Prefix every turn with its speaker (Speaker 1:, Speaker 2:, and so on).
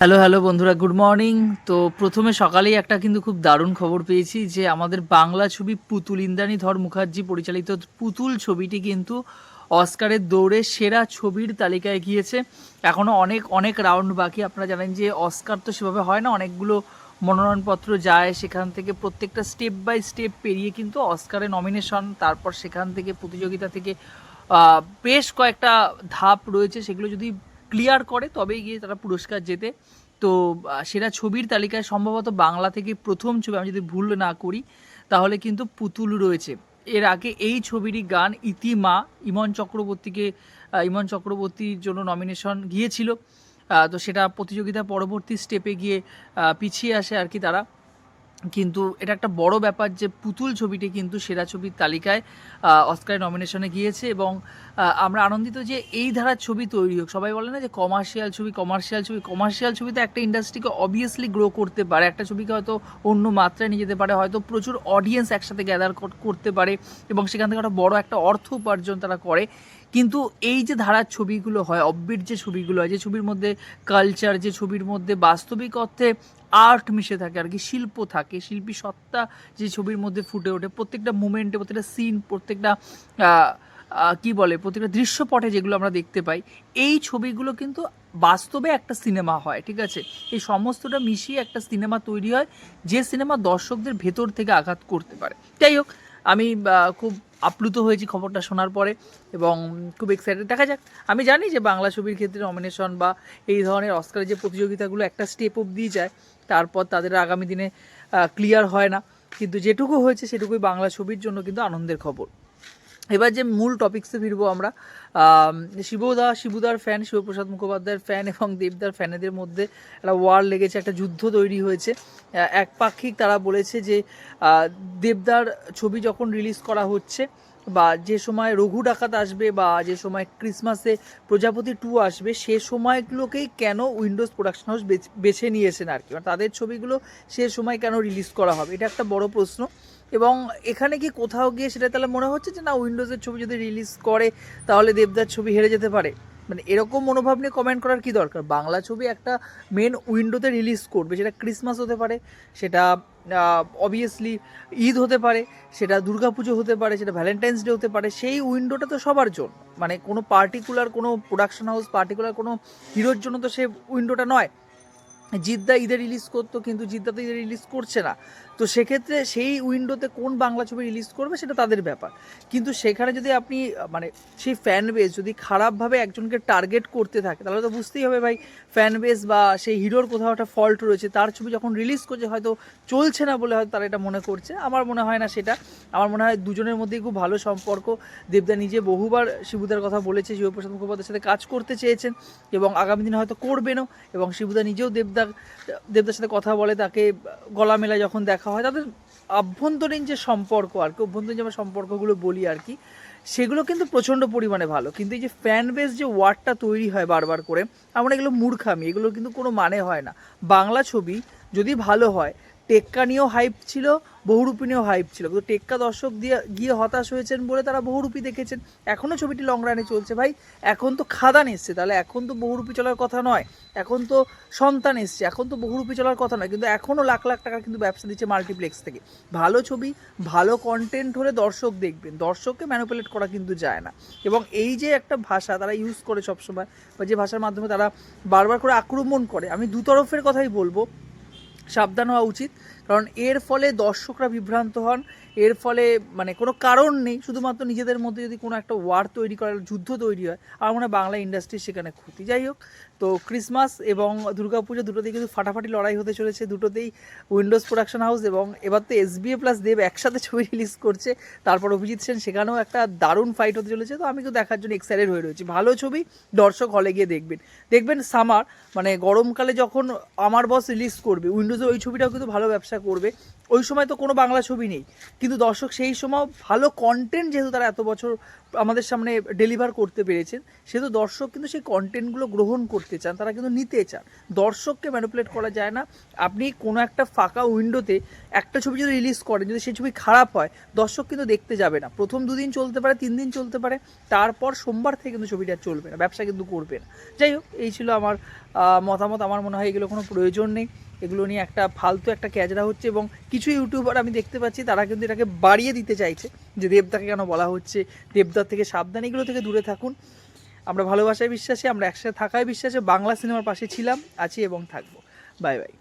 Speaker 1: Hello hello বন্ধুরা good morning তো প্রথমে সকালেই একটা কিন্তু খুব দারুণ খবর পেয়েছি যে আমাদের বাংলা ছবি পুতুল ইন্দ্রাণী ধর মুখার্জি পরিচালিত পুতুল ছবিটি কিন্তু অস্কারের দৌড়ে সেরা ছবির তালিকায় গিয়েছে। এখনও অনেক অনেক রাউন্ড বাকি। আপনারা জানেন যে অস্কার তো সেভাবে হয় না, অনেকগুলো মনোনয়নপত্র যায়, সেখান থেকে প্রত্যেকটা স্টেপ বাই স্টেপ পেরিয়ে কিন্তু অস্কারে নমিনেশন তারপর সেখান থেকে প্রতিযোগিতা থেকে বেশ কয়েকটা ধাপ রয়েছে। সেগুলো যদি ক্লিয়ার করে তবেই গিয়ে তারা পুরস্কার জেতে। তো সেরা ছবির তালিকায় সম্ভবত বাংলা থেকে প্রথম ছবি আমি যদি ভুল না করি, তাহলে কিন্তু পুতুল রয়েছে। এর আগে এই ছবিরই গান ইতিমা, ইমন চক্রবর্তীকে ইমন চক্রবর্তীর জন্য নমিনেশন গিয়েছিল। তো সেটা প্রতিযোগিতা পরবর্তী স্টেপে গিয়ে পিছিয়ে আসে আর কি তারা। কিন্তু এটা একটা বড় ব্যাপার যে পুতুল ছবিটি কিন্তু সেরা ছবির তালিকায় আহ, অস্কারের নমিনেশনে গিয়েছে এবং আমরা আনন্দিত যে এই ধারার ছবি তৈরি হোক। সবাই বলে না যে কমার্শিয়াল ছবি কমার্শিয়াল ছবি কমার্শিয়াল ছবিতে একটা ইন্ডাস্ট্রিকে অবভিয়াসলি গ্রো করতে পারে। একটা ছবিকে হয়তো অন্য মাত্রায় নিয়ে যেতে পারে হয়তো প্রচুর অডিয়েন্স একসাথে গ্যাদার করতে পারে এবং সেখান থেকে একটা বড় একটা অর্থ উপার্জন তারা করে। কিন্তু এই যে ধারার ছবিগুলো হয় অব্বির যে ছবিগুলো হয়, যে ছবির মধ্যে কালচার যে ছবির মধ্যে বাস্তবিক অর্থে আর্ট মিশে থাকে, আর কি শিল্প থাকে, শিল্পী সত্তা যে ছবির মধ্যে ফুটে ওঠে, প্রত্যেকটা মুমেন্টে প্রত্যেকটা সিন প্রত্যেকটা কি বলে, প্রত্যেকটা দৃশ্যপটে যেগুলো আমরা দেখতে পাই, এই ছবিগুলো কিন্তু বাস্তবে একটা সিনেমা হয়, ঠিক আছে? এই সমস্তটা মিশিয়ে একটা সিনেমা তৈরি হয়, যে সিনেমা দর্শকদের ভেতর থেকে আঘাত করতে পারে। যাই হোক আমি খুব আপ্লুত হয়েছি খবরটা শোনার পরে এবং খুব এক্সাইটেড দেখা যাক, আমি জানি যে বাংলা ছবির ক্ষেত্রে নমিনেশন বা এই ধরনের অস্কারের যে প্রতিযোগিতাগুলো একটা স্টেপ অবধি যায়, তারপর তাদের আগামী দিনে ক্লিয়ার হয় না। কিন্তু যেটুকু হয়েছে সেটুকুই বাংলা ছবির জন্য কিন্তু আনন্দের খবর। এবার যে মূল টপিক্সে ফিরবো আমরা শিবদা, শিবুদার ফ্যান শিবপ্রসাদ মুখোপাধ্যায়ের ফ্যান এবং দেবদার ফ্যানেদের মধ্যে একটা ওয়ার লেগেছে, একটা যুদ্ধ তৈরি হয়েছে। একপাক্ষিক তারা বলেছে যে দেবদার ছবি যখন রিলিজ করা হচ্ছে বা যে সময় রঘু ডাকাত আসবে বা যে সময় ক্রিসমাসে প্রজাপতি টু আসবে, সে সময়গুলোকেই কেন উইন্ডোজ প্রোডাকশন হাউস বেছে নিয়েছেন আর কি? মানে তাদের ছবিগুলো সে সময় কেন রিলিজ করা হবে? এটা একটা বড় প্রশ্ন। এবং এখানে কি কোথাও গিয়ে সেটা তাহলে মনে হচ্ছে যে না উইন্ডোজের ছবি যদি রিলিজ করে, তাহলে দেবদার ছবি হেরে যেতে পারে? মানে এরকম মনোভাব নিয়ে কমেন্ট করার কি দরকার? বাংলা ছবি একটা মেন উইন্ডোতে রিলিজ করবে, সেটা ক্রিসমাস হতে পারে, সেটা অবভিয়াসলি ঈদ হতে পারে, সেটা দুর্গাপুজো হতে পারে, সেটা ভ্যালেন্টাইন্স ডে হতে পারে, সেই উইন্ডোটা তো সবার জন্য। মানে কোনো পার্টিকুলার কোনো প্রোডাকশন হাউস পার্টিকুলার কোনো হিরোর জন্য তো সে উইন্ডোটা নয়। জিদ্দা ঈদে রিলিজ করতো, কিন্তু জিদ্দা তো ঈদে রিলিজ করছে না। তো সেক্ষেত্রে সেই উইন্ডোতে কোন বাংলা ছবি রিলিজ করবে সেটা তাদের ব্যাপার। কিন্তু সেখানে যদি আপনি মানে সেই ফ্যান বেস যদি খারাপভাবে একজনকে টার্গেট করতে থাকে, তাহলে তো বুঝতেই হবে ভাই ফ্যান বেস বা সেই হিরোর কোথাও একটা ফল্ট রয়েছে। তার ছবি যখন রিলিজ করছে, হয়তো চলছে না বলে হয়তো তারা এটা মনে করছে। আমার মনে হয় না সেটা। আমার মনে হয় দুজনের মধ্যেই খুব ভালো সম্পর্ক। দেবদা নিজে বহুবার শিবুদার কথা বলেছে, শিবপ্রসাদ মুখোপাধ্যায়ের সাথে কাজ করতে চেয়েছেন এবং আগামী দিনে হয়তো করবেনও এবং শিবুদা নিজেও দেবদা দেবদার সাথে কথা বলে, তাকে গলা মেলায় যখন দেখা হয়, তাদের অভ্যন্তরীণ যে সম্পর্ক আর কি, অভ্যন্তরীণ যে আমরা সম্পর্কগুলো বলি আর কি, সেগুলো কিন্তু প্রচণ্ড পরিমাণে ভালো। কিন্তু এই যে ফ্যান বেস যে ওয়ার্ডটা তৈরি হয় বারবার করে, আমরা এগুলো মূর্খামি এগুলো কিন্তু কোনো মানে হয় না। বাংলা ছবি যদি ভালো হয়, টেক্কা নিয়েও হাইপ ছিল বহুরূপী নিয়েও হাইপ ছিল। কিন্তু টেক্কা দর্শক দিয়ে গিয়ে হতাশ হয়েছেন বলে তারা বহুরূপী দেখেছেন। এখনও ছবিটি লং রানে চলছে ভাই। এখন তো খাদান এসছে। তাহলে এখন তো বহুরূপী চলার কথা নয়। এখন তো সন্তান এসছে। এখন তো বহুরূপী চলার কথা নয়। কিন্তু এখনও লাখ লাখ টাকা কিন্তু ব্যবসা দিচ্ছে মাল্টিপ্লেক্স থেকে। ভালো ছবি, ভালো কন্টেন্ট হলে দর্শক দেখবেন। দর্শককে ম্যানুপুলেট করা কিন্তু যায় না। এবং এই যে একটা ভাষা তারা ইউজ করে সবসময়, বা যে ভাষার মাধ্যমে তারা বারবার করে আক্রমণ করে, আমি দু তরফের কথাই বলব সাবধান হওয়া উচিত। কারণ এর ফলে দর্শকরা বিভ্রান্ত হন। এর ফলে মানে কোনো কারণ নেই। শুধুমাত্র নিজেদের মধ্যে যদি কোনো একটা ওয়ার তৈরি করার, যুদ্ধ তৈরি হয়, আমার মনে হয় বাংলা ইন্ডাস্ট্রির সেখানে ক্ষতি। যাই হোক তো ক্রিসমাস এবং দুর্গাপুজো দুটোতেই কিন্তু ফাটাফাটি লড়াই হতে চলেছে। দুটোতেই উইন্ডোজ প্রোডাকশন হাউস এবং এবার তো এসবিএ প্লাস দেব একসাথে ছবি রিলিজ করছে। তারপর অভিজিৎ সেন, সেখানেও একটা দারুণ ফাইট হতে চলেছে। তো আমি তো দেখার জন্য এক্সাইটেড হয়ে রয়েছি। ভালো ছবি, দর্শক হলে গিয়ে দেখবেন। দেখবেন সামার মানে গরমকালে যখন আমার বস রিলিজ করবে উইন্ডোজে ওই ছবিটাও কিন্তু ভালো ব্যবসা করবে। ওই সময় তো কোনো বাংলা ছবি নেই। কিন্তু দর্শক সেই সময় ভালো কন্টেন্ট যেহেতু তারা এত বছর আমাদের সামনে ডেলিভার করতে পেরেছেন, সেহেতু দর্শক কিন্তু সেই কন্টেন্টগুলো গ্রহণ করতে চান, তারা কিন্তু নিতে চান। দর্শককে ম্যানিপুলেট করা যায় না। আপনি কোনো একটা ফাঁকা উইন্ডোতে একটা ছবি যদি রিলিজ করেন, যদি সেই ছবি খারাপ হয়, দর্শক কিন্তু দেখতে যাবে না। প্রথম দুদিন চলতে পারে, তিন দিন চলতে পারে, তারপর সোমবার থেকে কিন্তু ছবিটা চলবে না, ব্যবসা কিন্তু করবে না। যাই হোক, এই ছিল আমার মতামত। আমার মনে হয় এগুলো কোনো প্রয়োজন নেই। এগুলো নিয়ে একটা ফালতু একটা ক্যাজরা হচ্ছে এবং কিছু ইউটিউবার আমি দেখতে পাচ্ছি, তারা কিন্তু এটাকে বাড়িয়ে দিতে চাইছে যে দেবদাকে কেন বলা হচ্ছে, দেবদার থেকে সাবধান, এগুলো থেকে দূরে থাকুন। আমরা ভালোবাসায় বিশ্বাসী, আমরা একসাথে থাকায় বিশ্বাসী, বাংলা সিনেমার পাশে ছিলাম, আছি এবং থাকব। Bye bye.